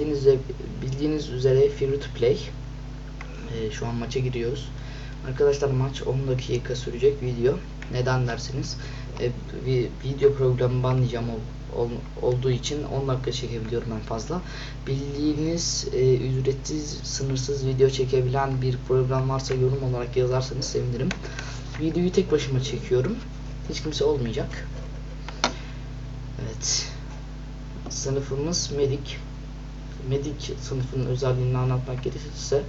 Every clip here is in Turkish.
bildiğiniz bildiğiniz üzere free to play. Ee, şu an maça giriyoruz. Arkadaşlar maç 10 dakika sürecek video. Neden dersiniz? Vi- video programı banlayacağım ol- ol- olduğu için 10 dakika çekebiliyorum en fazla. Bildiğiniz e, ücretsiz sınırsız video çekebilen bir program varsa yorum olarak yazarsanız sevinirim. Videoyu tek başıma çekiyorum. Hiç kimse olmayacak. Evet. Sınıfımız medik. Medik sınıfının özelliğini anlatmak gerekirse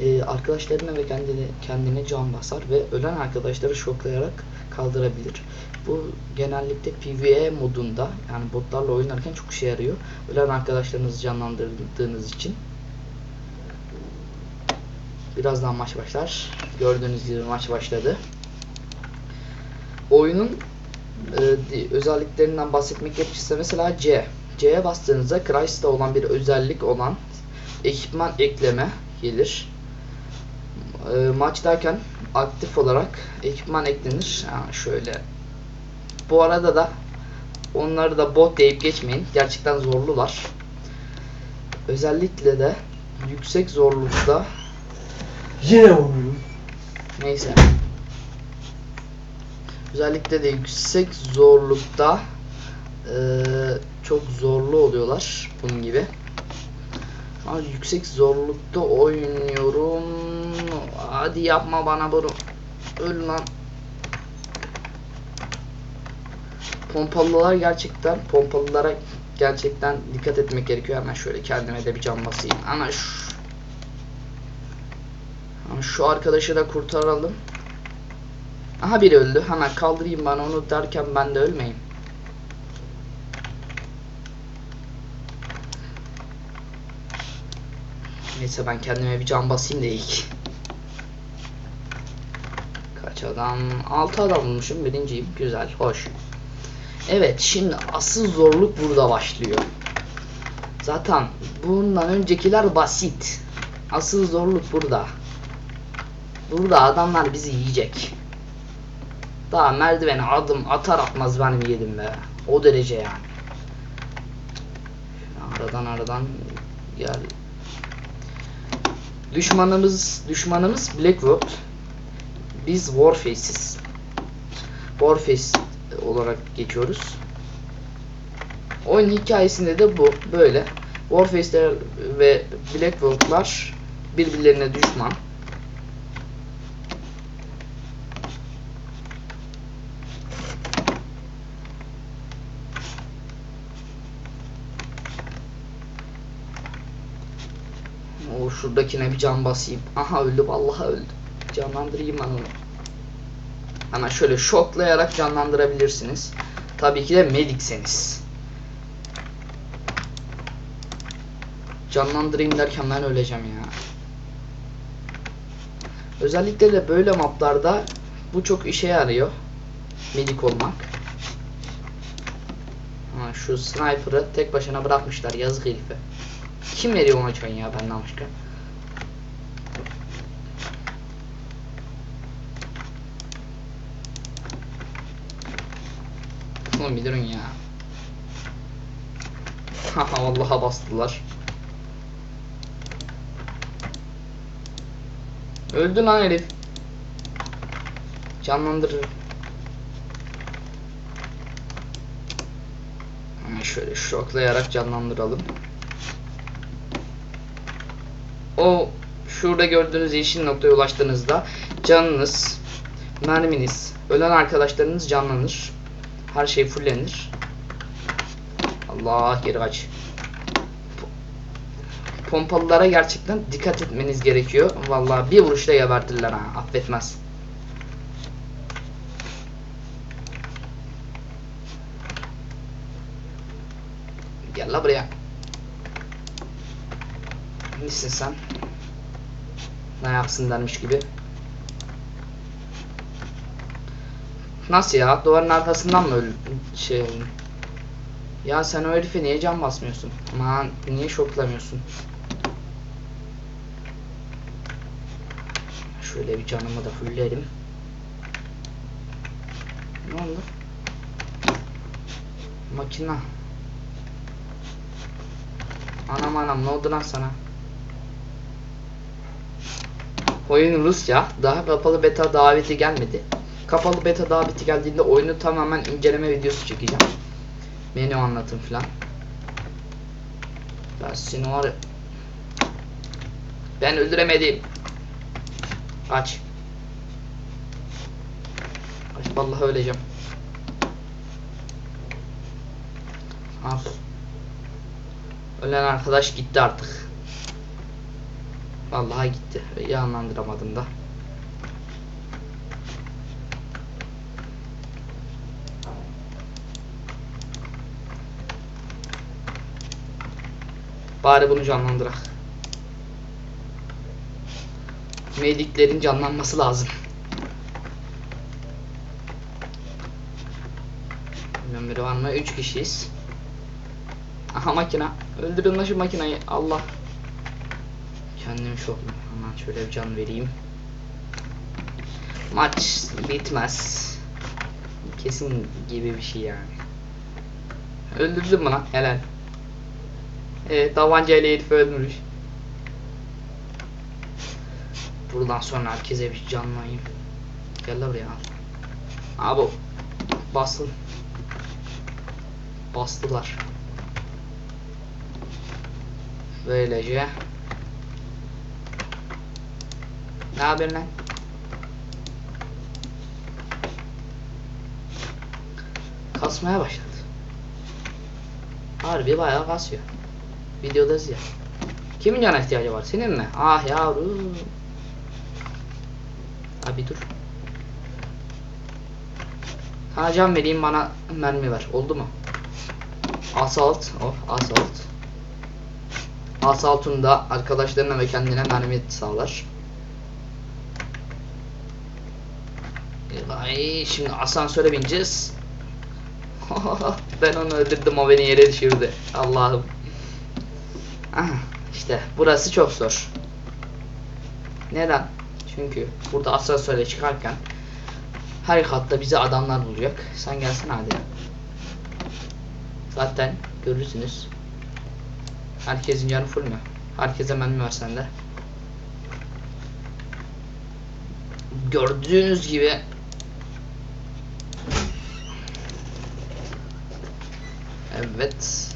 e, arkadaşlarına ve kendine, kendine can basar ve ölen arkadaşları şoklayarak kaldırabilir. Bu genellikle PvE modunda yani botlarla oynarken çok işe yarıyor. Ölen arkadaşlarınızı canlandırdığınız için. Birazdan maç başlar. Gördüğünüz gibi maç başladı. Oyunun e, özelliklerinden bahsetmek gerekirse mesela C. C'ye bastığınızda Crysis'te olan bir özellik olan ekipman ekleme gelir. E, maçtayken aktif olarak ekipman eklenir. Ha, şöyle. Bu arada da onları da bot deyip geçmeyin. Gerçekten zorlular. Özellikle de yüksek zorlukta Yine vuruyor. Neyse. Özellikle de yüksek zorlukta eee, çok zorlu oluyorlar bunun gibi. An yüksek zorlukta oynuyorum. Hadi yapma bana bunu. Öl lan. Pompalılar gerçekten pompalılara gerçekten dikkat etmek gerekiyor. Hemen şöyle kendime de bir can basayım. Ana şu ama şu arkadaşı da kurtaralım. Aha biri öldü. Hemen kaldırayım ben onu derken ben de ölmeyeyim. Neyse ben kendime bir can basayım da ilk. Kaç adam? 6 adam bulmuşum. Birinciyim. Güzel. Hoş. Evet şimdi asıl zorluk burada başlıyor. Zaten bundan öncekiler basit. Asıl zorluk burada. Burada adamlar bizi yiyecek. Daha merdivene adım atar atmaz benim yedim be. O derece yani. Aradan aradan gel. Düşmanımız düşmanımız Blackwood. Biz Warface'iz. Warface olarak geçiyoruz. Oyun hikayesinde de bu böyle. Warface'ler ve Blackwood'lar birbirlerine düşman. O şuradakine bir can basayım. Aha öldü vallahi öldü. Canlandırayım ben onu. Hemen şöyle şoklayarak canlandırabilirsiniz. Tabii ki de medikseniz. Canlandırayım derken ben öleceğim ya. Özellikle de böyle maplarda bu çok işe yarıyor. Medik olmak. Ha, şu sniper'ı tek başına bırakmışlar yazık herife. Kim veriyor ona can ya benden başka? Oğlum bir ya. Haha vallaha bastılar. Öldü lan herif. Canlandırır. Hemen şöyle şoklayarak canlandıralım. O şurada gördüğünüz yeşil noktaya ulaştığınızda canınız, merminiz, ölen arkadaşlarınız canlanır. Her şey fullenir. Allah geri kaç. Po- Pompalılara gerçekten dikkat etmeniz gerekiyor. Vallahi bir vuruşla gebertirler ha. Affetmez. Gel la buraya. Nesin sen? Ne yapsın dermiş gibi. Nasıl ya? Duvarın arkasından mı öl şey? Ya sen o herife niye can basmıyorsun? Aman niye şoklamıyorsun? Şöyle bir canımı da fulllerim. Ne oldu? Makina. Anam anam ne oldu lan sana? Oyun Rusça. Daha kapalı beta daveti gelmedi. Kapalı beta daveti geldiğinde oyunu tamamen inceleme videosu çekeceğim. Menü anlatım falan. Ben seni var Ben öldüremedim. Aç. Aç vallahi öleceğim. Al. Ölen arkadaş gitti artık. Vallahi gitti. İyi anlandıramadım da. Bari bunu canlandırak. Mediklerin canlanması lazım. Bilmem biri var mı? 3 kişiyiz. Aha makina. Öldürün şu makinayı. Allah. Kendimi şoklu. Hemen şöyle bir can vereyim. Maç bitmez. Kesin gibi bir şey yani. Öldürdüm mü lan? Helal. Evet tabancayla herif öldürmüş. Buradan sonra herkese bir canlayayım. Gel lan buraya. Abi basın. Bastılar. Böylece. Ne haber lan? Kasmaya başladı. Harbi bayağı kasıyor. Videodayız ya. Kimin cana ihtiyacı var? Senin mi? Ah yavrum. Abi dur. Sana can vereyim bana mermi ver. Oldu mu? Assault. Oh assault. Assault'un da arkadaşlarına ve kendine mermi sağlar. Ay şimdi asansöre bineceğiz. ben onu öldürdüm o beni yere düşürdü. Allah'ım. Aha, işte burası çok zor. Neden? Çünkü burada asansöre çıkarken her katta bizi adamlar bulacak. Sen gelsene hadi. Zaten görürsünüz. Herkesin canı full mü? Herkese mermi var sende. Gördüğünüz gibi Evet.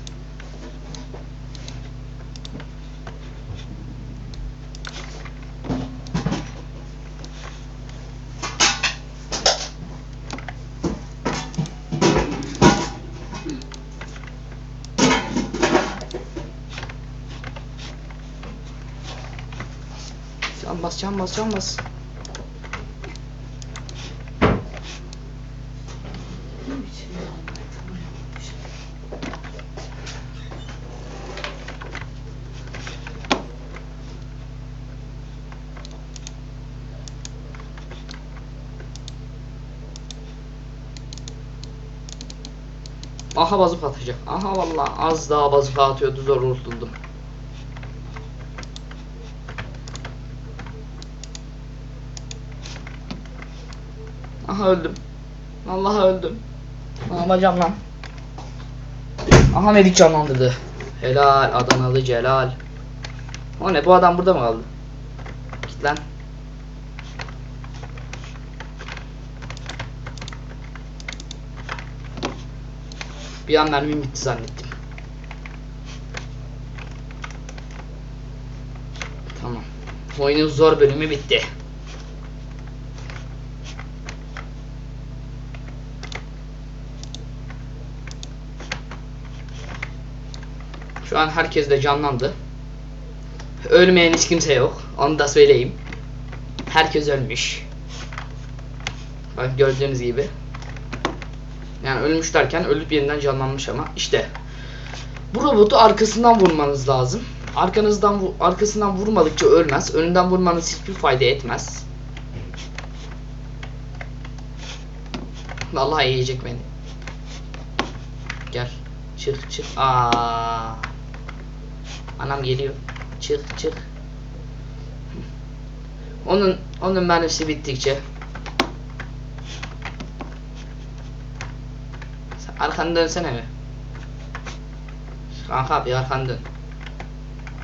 Can bas, can bas. Aha bazuka atacak. Aha vallahi az daha bazuka atıyordu zor kurtuldum. Aha öldüm. Vallahi öldüm. Ne yapacağım lan? Aha Medik canlandırdı. Helal Adanalı Celal. O ne bu adam burada mı kaldı? Git lan. Bir an mermim bitti zannettim. Tamam. Oyunun zor bölümü bitti. Şu an herkes de canlandı. Ölmeyen hiç kimse yok. Onu da söyleyeyim. Herkes ölmüş. Bak gördüğünüz gibi. Yani ölmüş derken ölüp yeniden canlanmış ama işte. Bu robotu arkasından vurmanız lazım. Arkanızdan arkasından vurmadıkça ölmez. Önünden vurmanız hiçbir fayda etmez. Vallahi yiyecek beni. Gel. Çık çık. Aa. Anam geliyor. Çık çık. Onun onun mermisi bittikçe arkanı dönsene mi? Kanka bir arkanı dön.